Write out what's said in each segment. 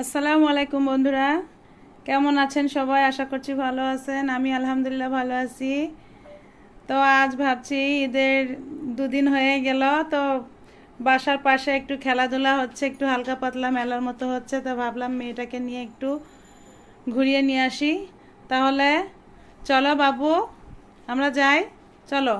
আসসালামু আলাইকুম বন্ধুরা। কেমন আছেন সবাই? আশা করছি ভালো আছেন। আমি আলহামদুলিল্লাহ ভালো আছি। তো আজ ভাবছি ঈদের দুদিন হয়ে গেল। তো বাসার পাশে একটু খেলাধুলা হচ্ছে, একটু হালকা পাতলা মেলার মতো হচ্ছে। তো ভাবলাম মেয়েটাকে নিয়ে একটু ঘুরিয়ে নিয়ে আসি। তাহলে চলো বাবু, আমরা যাই। চলো।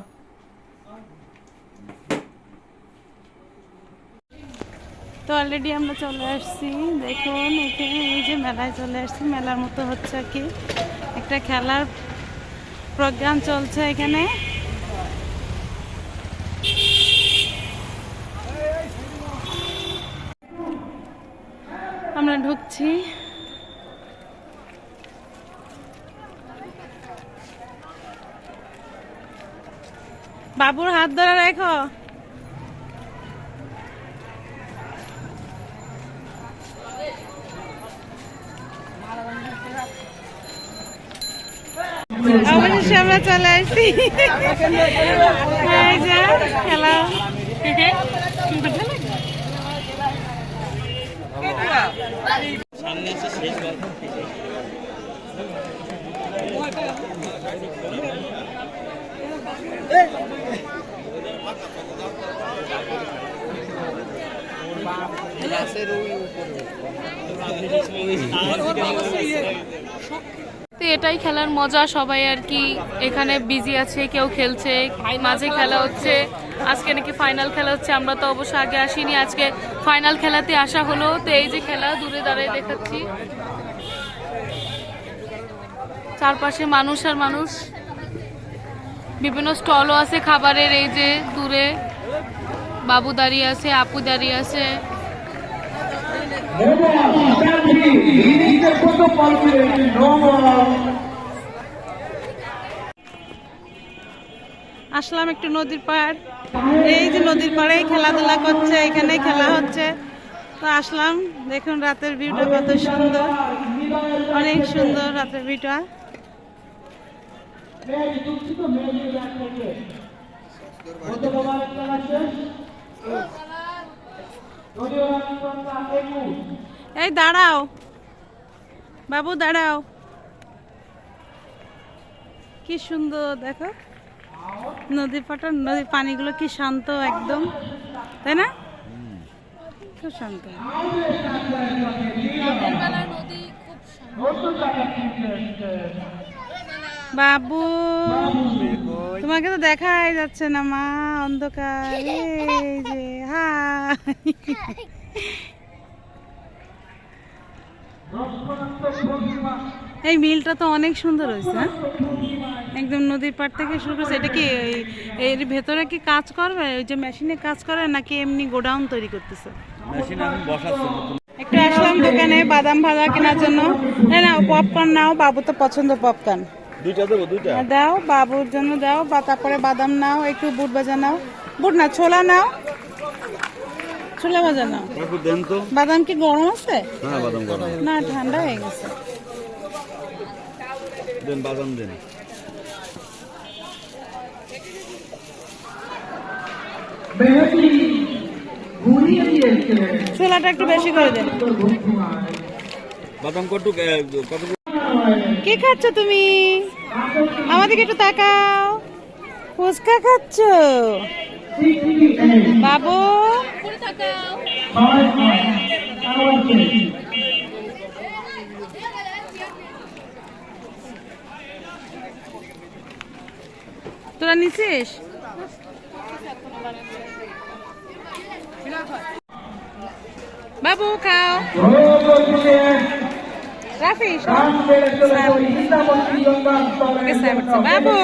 তো অলরেডি আমরা চলে আসছি। দেখুন, এখানে এই যে মেলায় চলে আসছি। মেলার মতো হচ্ছে কি। একটা খেলার প্রোগ্রাম চলছে এখানে। আমরা ঢুকছি। বাবুর হাত ধরে রেখো। অবশেষে আমরা চলে আসছি খেলা তো এটাই খেলার মজা, সবাই আর কি এখানে বিজি আছে, কেউ খেলছে, মাঝে খেলা হচ্ছে। আজকে নাকি ফাইনাল খেলা হচ্ছে, আমরা তো অবশ্য আগে আসিনি, আজকে ফাইনাল খেলাতে আসা হলো। তো এই যে খেলা, দূরে দাঁড়িয়ে দেখাচ্ছি। চারপাশে মানুষ আর মানুষ। বিভিন্ন স্টলও আছে খাবারের, এই যে দূরে। বাবু দাঁড়িয়ে আছে, আপু দাঁড়িয়ে আছে। আসলাম একটু নদীর পাড়। এই যে নদীর পাড়ে খেলাধুলা করছে, এখানে খেলা হচ্ছে। তো আসলাম, দেখুন রাতের ভিউটা কত সুন্দর। অনেক সুন্দর রাতের ভিউটা। এই দাঁড়াও। বাবু, দাঁড়াও। কি সুন্দর, দেখো। নদীর পাটা, নদীর পানিগুলো কি শান্ত একদম, তাই না? খুব শান্ত। বাবু তোমাকে তো দেখাই যাচ্ছে না মা অন্ধকার এই যে হাই। এই মিলটা তো অনেক সুন্দর হয়েছে হ্যাঁ? একদম নদীর পাড় থেকে শুরু করছে এটা কি এই- এর ভেতরে কি কাজ করবে? ওই যে মেশিনে কাজ করে নাকি এমনি গোডাউন তৈরি করতেছে? একটু আসলাম দোকানে বাদাম ভাজা কেনার জন্য। হ্যাঁ না পপকর্ন নাও বাবু তো পছন্দ পপকর্ন দুইটা দেবো দুইটা? দাও বাবুর জন্য দাও বা তারপরে বাদাম নাও একটু বুট ভাজা নাও। বুট না ছোলা নাও। ছোলা ভাজা নাও। দেন তো। বাদাম কি গরম আছে? হ্যাঁ বাদাম গরম না ঠান্ডা হয়ে গেছে। দেন বাদাম দেন। ছোলাটা একটু বেশি করে দেন। বাদাম কত কত কি খাচ্ছ তুমি? আমাদেরকে একটু তাকাও। ফুচকা খাচ্ছ? বাবু? তোরা নিছিস? বাবু খাও। রাফি বাবু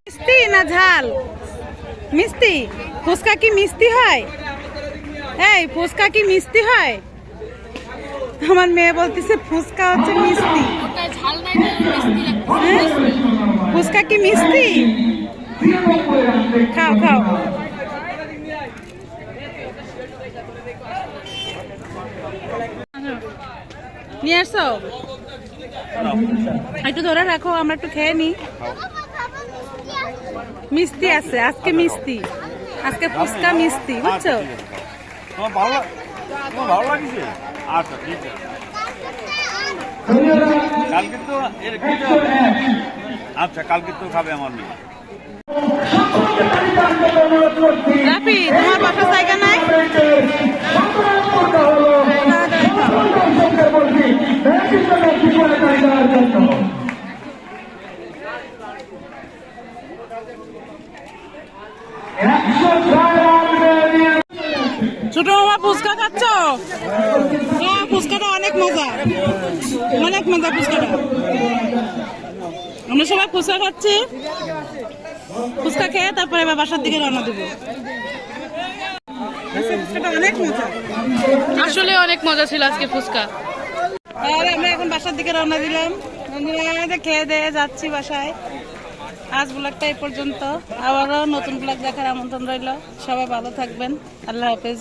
মিষ্টি না ঝাল মিষ্টি ফুচকা কি মিষ্টি হয়? এই ফুচকা কি মিষ্টি হয়? আমার মেয়ে বলতেছে ফুচকা হচ্ছে মিষ্টি। হ্যাঁ? ফুচকা কি মিষ্টি? খাও খাও। নিয়ে আসছো একটু ধরে রাখো, আমরা একটু খেয়ে নিই। মিষ্টি আছে, আজকে মিষ্টি। আজকে ফুচকা মিষ্টি, বুঝছ। ভালো লাগছে আচ্ছা ঠিক আছে কালকে তো আচ্ছা কালকে তো খাবে আমার মেয়ে রাফি, তোমার বাসার জায়গা নাই? ছোট মামা ফুচকা খাচ্ছ? হ্যাঁ ফুচকাটা অনেক মজা। অনেক মজা ফুচকাটা। আমরা সবাই ফুচকা খাচ্ছি। ফুচকা খেয়ে তারপরে বাসার দিকে রওনা দেবো। আসলে অনেক মজা ছিল আজকে ফুচকা। আর আমরা এখন বাসার দিকে রওনা দিলাম। খেয়ে দিয়ে যাচ্ছি বাসায়। আজ ব্লগটা এই পর্যন্ত। আবারও নতুন ব্লগ দেখার আমন্ত্রণ রইল। সবাই ভালো থাকবেন। আল্লাহ হাফেজ।